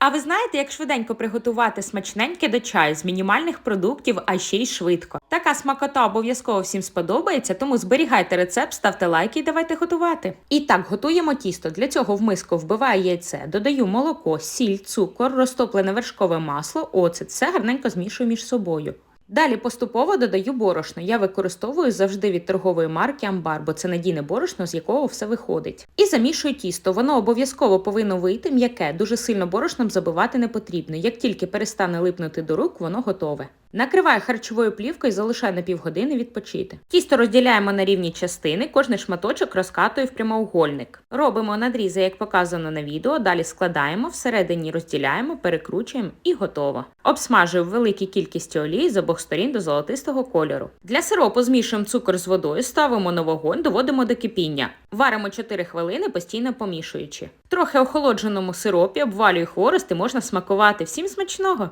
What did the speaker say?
А ви знаєте, як швиденько приготувати смачненьке до чаю з мінімальних продуктів, а ще й швидко? Така смакота обов'язково всім сподобається, тому зберігайте рецепт, ставте лайки і давайте готувати. І так, готуємо тісто. Для цього в миску вбиваю яйце, додаю молоко, сіль, цукор, розтоплене вершкове масло, оцет. Все гарненько змішую між собою. Далі поступово додаю борошно. Я використовую завжди від торгової марки Амбар, бо це надійне борошно, з якого все виходить. І замішую тісто. Воно обов'язково повинно вийти м'яке, дуже сильно борошном забивати не потрібно. Як тільки перестане липнути до рук, воно готове. Накриваю харчовою плівкою і залишаю на півгодини відпочити. Тісто розділяємо на рівні частини, кожний шматочок розкатую в прямоугольник. Робимо надрізи, як показано на відео, далі складаємо, всередині розділяємо, перекручуємо і готово. Обсмажую в великій кількості олії з обох сторін до золотистого кольору. Для сиропу змішуємо цукор з водою, ставимо на вогонь, доводимо до кипіння. Варимо 4 хвилини, постійно помішуючи. В трохи охолодженому сиропі обвалюю хворост і можна смакувати. Всім смачного!